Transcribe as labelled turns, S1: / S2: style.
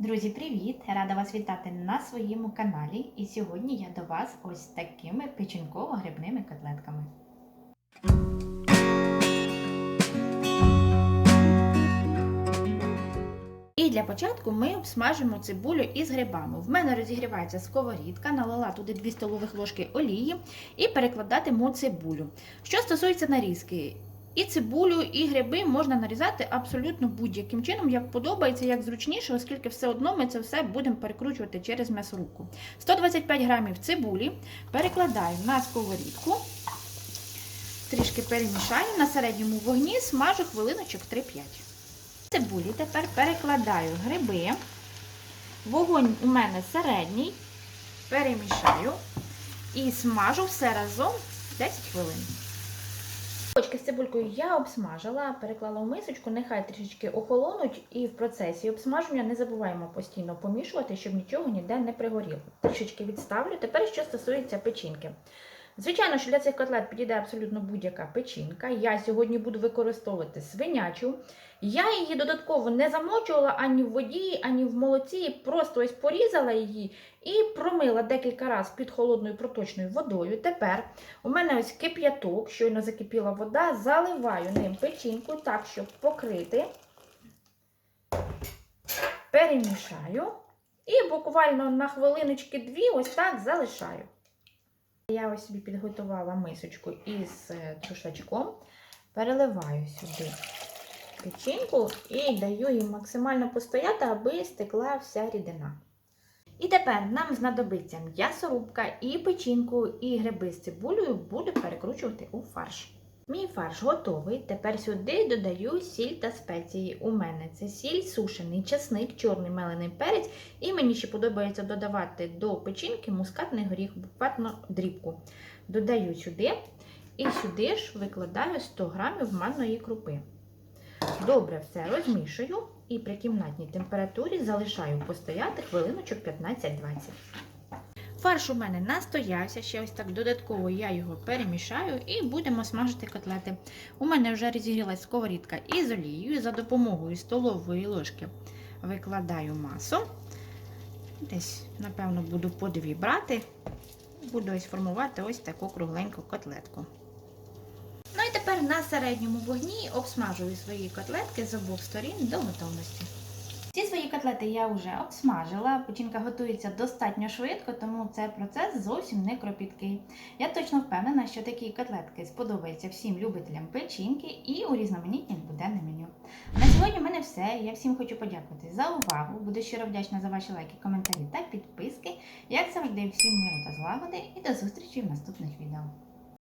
S1: Друзі, привіт! Рада вас вітати на своєму каналі. І сьогодні я до вас ось такими печінково-грибними котлетками. І для початку ми обсмажимо цибулю із грибами. В мене розігрівається сковорідка, налила туди 2 столових ложки олії і перекладатиму цибулю. Що стосується нарізки, і цибулю, і гриби можна нарізати абсолютно будь-яким чином, як подобається, як зручніше, оскільки все одно ми це все будемо перекручувати через м'ясорубку. 125 грамів цибулі перекладаю на сковорідку, трішки перемішаю на середньому вогні, смажу хвилиночок 3-5. Цибулі тепер перекладаю гриби. Вогонь у мене середній, перемішаю і смажу все разом 10 хвилин. Очки з цибулькою я обсмажила, переклала в мисочку, нехай трішечки охолонуть, і в процесі обсмаження не забуваємо постійно помішувати, щоб нічого ніде не пригоріло. Трішечки відставлю. Тепер, що стосується печінки. Звичайно, що для цих котлет підійде абсолютно будь-яка печінка. Я сьогодні буду використовувати свинячу. Я її додатково не замочувала ані в воді, ані в молоці, просто ось порізала її і промила декілька разів під холодною проточною водою. Тепер у мене ось кип'яток, щойно закипіла вода, заливаю ним печінку так, щоб покрити, перемішаю і буквально на хвилиночки-дві ось так залишаю. Я ось собі підготувала мисочку із трушачком, переливаю сюди печінку і даю їм максимально постояти, аби стекла вся рідина. І тепер нам знадобиться м'ясорубка і печінку, і гриби з цибулею буду перекручувати у фарш. Мій фарш готовий. Тепер сюди додаю сіль та спеції. У мене це сіль, сушений часник, чорний мелений перець. І мені ще подобається додавати до печінки мускатний горіх, буквально дрібку. Додаю сюди і сюди ж викладаю 100 грамів манної крупи. Добре все розмішую і при кімнатній температурі залишаю постояти хвилиночок 15-20. Фарш у мене настоявся, ще ось так додатково я його перемішаю і будемо смажити котлети. У мене вже розігрілась сковорідка із олією. За допомогою столової ложки викладаю масу. Десь, напевно, буду по дві брати. Буду ось формувати ось таку кругленьку котлетку. Ну і тепер на середньому вогні обсмажую свої котлетки з обох сторін до готовності. Ці свої котлети я вже обсмажила, печінка готується достатньо швидко, тому цей процес зовсім не кропіткий. Я точно впевнена, що такі котлетки сподобаються всім любителям печінки і урізноманітнять буденне меню. На сьогодні в мене все. Я всім хочу подякувати за увагу. Буду щиро вдячна за ваші лайки, коментарі та підписки. Як завжди, всім миру та злагоди і до зустрічі в наступних відео.